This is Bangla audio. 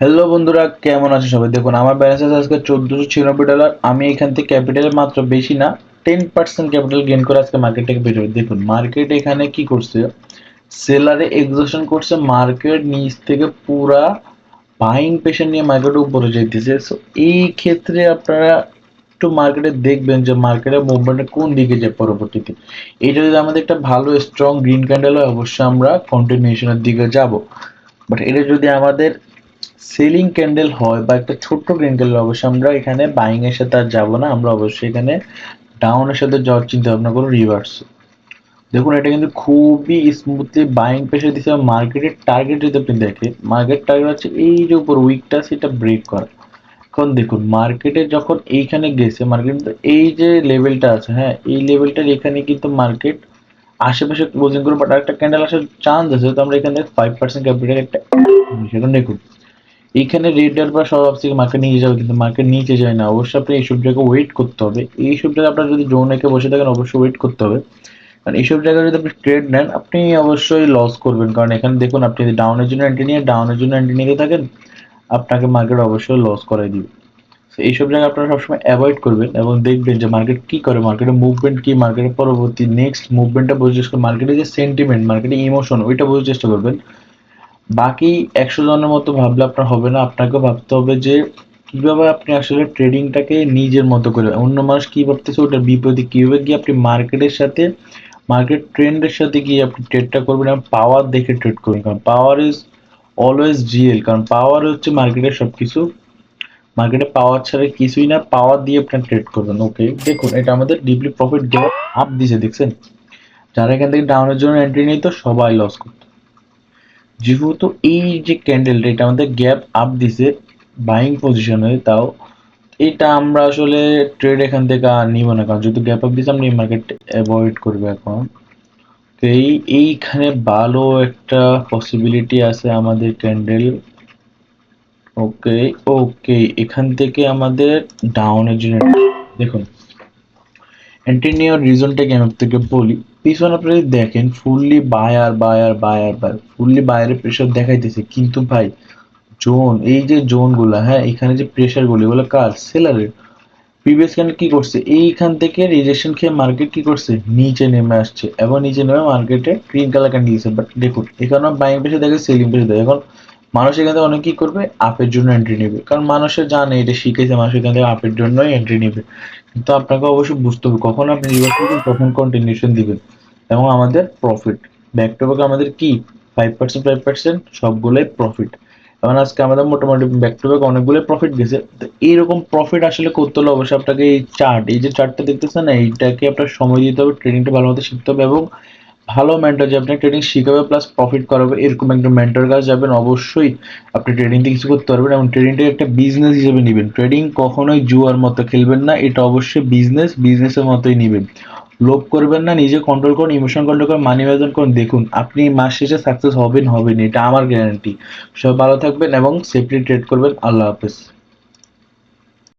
হ্যালো বন্ধুরা, কেমন আছে সবাই? দেখুন, আমার ব্যালেন্স আছে আজকে চোদ্দোশো ছিয়ানব্বই ডলার আমি এখান থেকে ক্যাপিটাল মাত্র বেশি না টেন পার্সেন্ট ক্যাপিটাল গেইন করে আজকে মার্কেট থেকে বেরোবে দেখুন মার্কেট এখানে কি করছে? সেলারে এক্সোশন করছে মার্কেট নিচ থেকে পুরা বাইং পেশেন্ট নিয়ে মার্কেট উপরে যাইতেছে। সো এই ক্ষেত্রে আপনারা একটু মার্কেটে দেখবেন যে মার্কেটের মুভমেন্টটা কোন দিকে যায় পরবর্তীতে। এটা যদি আমাদের একটা ভালো স্ট্রং গ্রিন ক্যান্ডেল হয়, অবশ্যই আমরা কন্টিনিউশনের দিকে যাব। বাট এটা যদি আমাদের সেলিং ক্যান্ডেল হয় বা একটা ছোট্ট ক্যান্ডেল অবশ্যই আমরা এখানে বাইং এর সাথে আর যাব না। আমরা অবশ্যই এখানে ডাউনের সাথে যাওয়ার চিন্তা ভাবনা করব রিভার্স দেখুন, এটা কিন্তু খুবই স্মুথলি বাইং প্রেশার দিচ্ছে মার্কেটের টার্গেট যদি আপনি দেখেন মার্কেট টার্গেট হচ্ছে এই যে উপর উইকটা সেটা ব্রেক করা। এখন দেখুন মার্কেটে যখন এইখানে গেছে মার্কেট এই যে লেভেলটা আছে হ্যাঁ এই লেভেলটার এখানে কিন্তু মার্কেট আশেপাশে ক্লোজিং করে বাট একটা ক্যান্ডেল আসার চান্স আছে, তো আমরা এখানে ফাইভ পার্সেন্ট ক্যাপিটাল একটা সেখানে দেখুন এইখানে রেড বা সব থেকে মার্কেট নিয়ে যাবে কিন্তু মার্কেট নিচে যায় না। অবশ্যই আপনি এইসব জায়গায় ওয়েট করতে হবে। এইসব জায়গায় আপনার যদি জোন রেখে বসে থাকেন, অবশ্যই ওয়েট করতে হবে। কারণ এইসব জায়গায় যদি আপনি ট্রেড নেন, আপনি অবশ্যই লস করবেন। কারণ এখানে দেখুন, আপনি যদি ডাউনের জন্য এন্ট্রি নিয়ে ডাউনের জন্য এন্ট্রি নিতে থাকেন, আপনাকে মার্কেট অবশ্যই লস করাই দিবে। তো এইসব জায়গায় আপনারা সবসময় অ্যাভয়েড করবেন এবং দেখবেন যে মার্কেট কি করে মার্কেটের মুভমেন্ট কি মার্কেটের পরবর্তী নেক্সট মুভমেন্টটা বোঝার চেষ্টা মার্কেটের যে সেন্টিমেন্ট মার্কেটের ইমোশন ওইটা বোঝার চেষ্টা করবেন। বাকি একশো জনের মতো ভাবলে আপনার হবে না। আপনাকে ভাবতে হবে যে, কীভাবে আপনি আসলে ট্রেডিংটাকে নিজের মতো করে, অন্য মানুষ কি ভাবতেছে ওটার বিপরীতে, কীভাবে গিয়ে আপনি মার্কেটের সাথে মার্কেট ট্রেন্ডের সাথে গিয়ে আপনি ট্রেডটা করবেন এবং পাওয়ার দেখে ট্রেড করবেন। কারণ পাওয়ার ইজ অলওয়েজ রিয়েল কারণ পাওয়ার হচ্ছে মার্কেটের সব কিছু মার্কেটে পাওয়ার ছাড়া কিছুই না পাওয়ার দিয়ে আপনি ট্রেড করবেন। ওকে দেখুন, এটা আমাদের ডিপলি প্রফিট গ্যাপ আপ দিছে, দেখছেন? যারা এখান থেকে ডাউনের জন্য এন্ট্রি নিত সবাই লস করত। যেহেতু এই যে ক্যান্ডেলটা এটা আমাদের গ্যাপ আপ দিছে বাইং পজিশনে তাও এটা আমরা আসলে ট্রেড এখান থেকে নিব না। কারণ যেহেতু গ্যাপ আপ দিছে, আমরা এই মার্কেট অ্যাভয়েড করব এখন। তো এই, এইখানে ভালো একটা পসিবিলিটি আছে আমাদের ক্যান্ডেল ওকে ওকে এখান থেকে আমাদের ডাউনের জন্য দেখুন এন্ট্রি নেওয়ার রিজনটাকে আমি আপনাকে বলি, পিছনে যদি দেখেন fully buyer buyer buyer buyer fully বায়ারের প্রেশার দেখাইতেছে। কিন্তু ভাই জোন এই যে জোনগুলো হ্যাঁ এখানে যে প্রেশারগুলো এগুলো কার? সেলারের প্রিভিয়াস ক্যান্ডেল কি করছে? এইখান থেকে রিজেকশন খেয়ে মার্কেট কি করছে? নিচে নেমে আসছে। এবং নিচে নেমে মার্কেটে গ্রিন কালার ক্যান্ডেল দিয়েছে। বাট দেখুন, এখানে বাইং প্রেশার দেখে সেলিং প্রেশার দেখে এখন মানুষ এখান থেকে অনেক কি করবে? আপের জন্য এন্ট্রি নেবে। কারণ মানুষের জানে, এটা শিখেছে মানুষ এখান থেকে আপের জন্যই এন্ট্রি নেবে। কিন্তু আপনাকে অবশ্যই বুঝতে হবে, কখন আপনি রিভার্স করবেন, কখন কন্টিনিউশন দিবেন। এবং আমাদের প্রফিট ব্যাক টু ব্যাক আমাদের কি? ফাইভ পার্সেন্ট ফাইভ পার্সেন্ট সবগুলোই প্রফিট এবং আজকে আমাদের মোটামুটি ব্যাক টু ব্যাক অনেকগুলো প্রফিট গেছে। তো এইরকম প্রফিট আসলে করতে হলে অবশ্যই আপনাকে এই চার্ট এই যে চার্টটা দেখতেছেন না, এইটাকে আপনার সময় দিতে হবে ট্রেনিংটা ভালো মতো শিখতে হবে এবং ভালো মেন্টর যে আপনার ট্রেডিং শিখাবে প্লাস প্রফিট করাবে, এরকম একটা মেন্টর কাছে যাবেন, অবশ্যই আপনি ট্রেডিং থেকে কিছু করতে পারবেন এবং ট্রেডিংটাকে একটা বিজনেস হিসেবে নেবেন। ট্রেডিং কখনোই জুয়ার মতো খেলবেন না, এটা অবশ্যই বিজনেস বিজনেসের মতোই নেবেন। লোভ করবেন না, নিজে কন্ট্রোল করুন ইমোশন কন্ট্রোল করুন মানি ম্যানেজমেন্ট করুন, দেখুন আপনি মাস শেষে সাকসেস হবেন হবেন এটা আমার গ্যারান্টি সব ভালো থাকবেন এবং সেফলি ট্রেড করবেন, আল্লাহ হাফেজ।